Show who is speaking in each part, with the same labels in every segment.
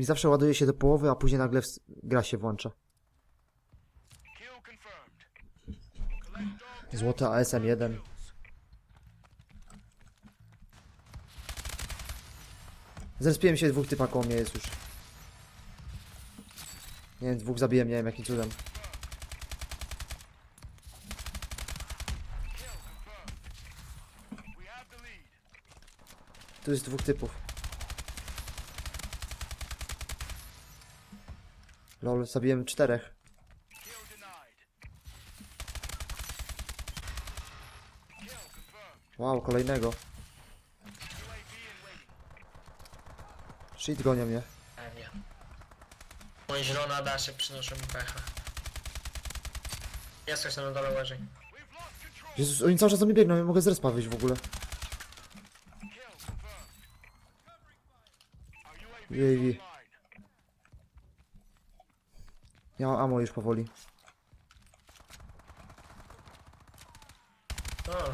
Speaker 1: Mi zawsze ładuje się do połowy, a później nagle gra się włącza. Złoty ASM 1. Zrespiłem się dwóch typa koło mnie jest już. Nie wiem, dwóch zabiłem, nie wiem jakim cudem. Tu jest dwóch typów. Lol, zabiłem czterech. Wow, kolejnego. Shit gonią mnie.
Speaker 2: Pewnie. Mój zielona dasze przynoszą mi pecha. Jest coś tam na dole leży.
Speaker 1: Jezus, oni cały czas do mnie biegną, nie mogę z respa wyjść w ogóle. Jej. Ja mam ammo już powoli.
Speaker 2: O.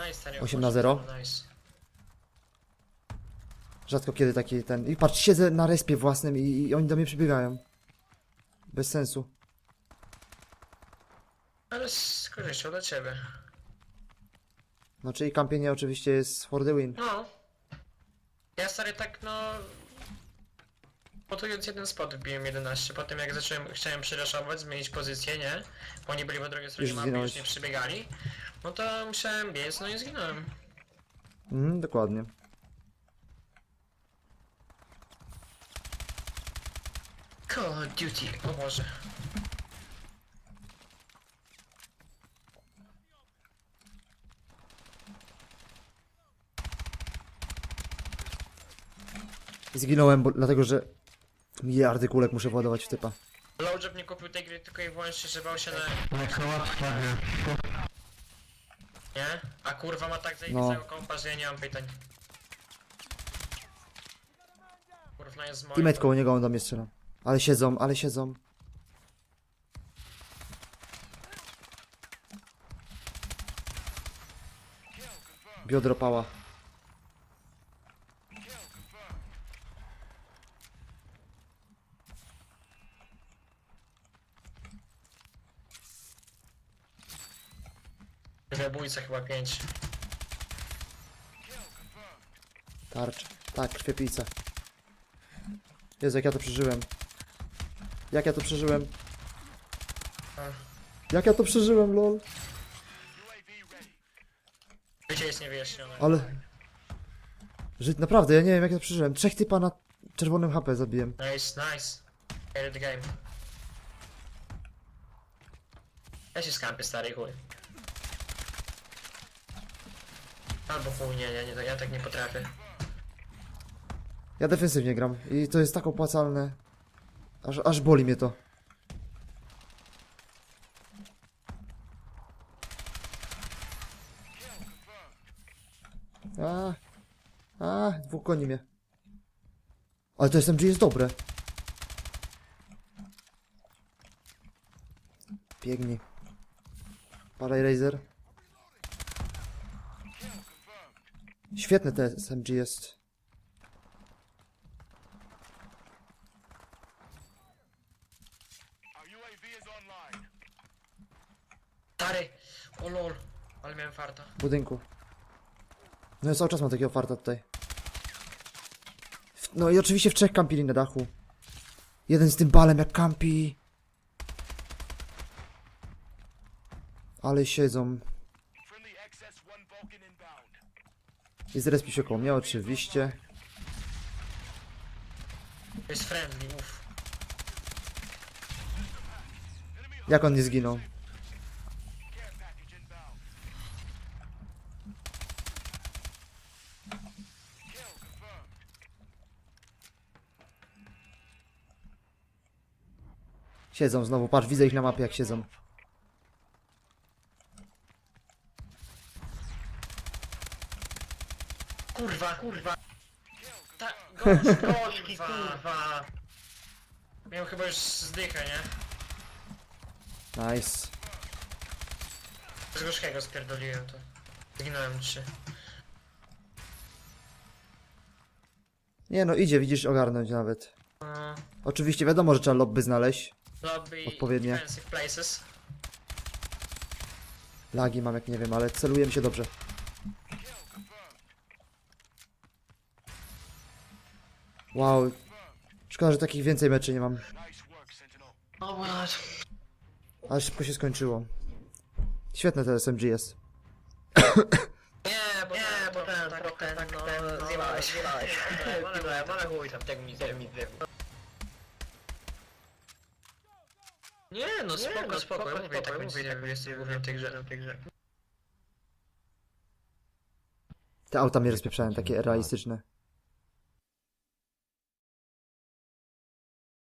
Speaker 2: Nice, serio.
Speaker 1: 8 na 0.
Speaker 2: Nice.
Speaker 1: Rzadko kiedy taki ten... I patrz, siedzę na respie własnym i, i oni do mnie przybiegają. Bez sensu.
Speaker 2: Ale z korzyścią dla ciebie.
Speaker 1: No czyli kampienie oczywiście jest for the win.
Speaker 2: No. Ja stary tak no... Potując jeden spot wbiłem 11, potem jak zacząłem, chciałem przeraszować, zmienić pozycję, nie? Bo oni byli po drugiej stronie
Speaker 1: Już
Speaker 2: mapy, już nie przybiegali. No to musiałem biec, no i zginąłem.
Speaker 1: Mhm, dokładnie.
Speaker 2: Call of Duty, o Boże.
Speaker 1: Zginąłem, bo, dlatego że miliardy kulek muszę władować w typa.
Speaker 2: Lowjob nie kupił tej gry tylko i wyłącznie, że bał się na...
Speaker 3: Jaka łatwa gra.
Speaker 2: Nie? A kurwa ma tak zajebistego
Speaker 1: No.
Speaker 2: kompa, że ja nie mam pytań. Kurwa jest z moim...
Speaker 1: Teammate koło niego, on do mnie strzela. Ale siedzą, ale siedzą. Biodro pała.
Speaker 2: Zabójca chyba 5.
Speaker 1: Tarcz. Tak, krwiopijca. Jezu, jak ja to przeżyłem. Jak ja to przeżyłem. Jak ja to przeżyłem, lol.
Speaker 2: Życie jest niewyjaśnione.
Speaker 1: Ale... Żyć, naprawdę, ja nie wiem jak ja to przeżyłem. Trzech typa na czerwonym HP zabiłem.
Speaker 2: Nice, nice. The game. Ja się skampię, stary chuj. Albo chuj, nie, nie, ja tak nie potrafię.
Speaker 1: Ja defensywnie gram i to jest tak opłacalne. Aż, aż boli mnie to. A, a, dwóch goni mnie. Ale to SMG jest dobre. Biegnij. Paraj Razer. Świetne te SMG jest.
Speaker 2: Stary! O lol. Ale miałem farta.
Speaker 1: w budynku. No ja cały czas mam takiego farta tutaj. W- No i oczywiście w trzech kampili na dachu. Jeden z tym balem jak kampi. Ale siedzą. Jest respi się koło mnie, oczywiście.
Speaker 2: Jest friendly, uff.
Speaker 1: Jak on nie zginął? Siedzą znowu, patrz, widzę ich na mapie jak siedzą.
Speaker 2: Kurwa, kurwa. Ta, gorzki, gorzki, kurwa. Miałem chyba już zdychę, nie?
Speaker 1: Nice.
Speaker 2: Z gorzkiego spierdoliłem to. Zginąłem trzy.
Speaker 1: Nie no, idzie, widzisz, ogarnąć nawet.
Speaker 2: No,
Speaker 1: Oczywiście wiadomo, że trzeba lobby znaleźć.
Speaker 2: lobby
Speaker 1: Odpowiednie.
Speaker 2: defensive places.
Speaker 1: Lagi mam jak nie wiem, ale celuję mi się dobrze. Wow. Szkoda, że takich więcej meczy nie mam. Ale szybko się skończyło. Świetne te SMG jest.
Speaker 2: Nie, bo nie, bo ten, tak, ten, tak, ten, zjebałeś, zjebałeś. Ale, ale chuj tam, tego mi. Nie, no spoko, spoko, ja mówię, tak mówię, tak jesteś głównym w tej grze. w tej grze.
Speaker 1: Te auta mnie rozpieprzają, takie realistyczne.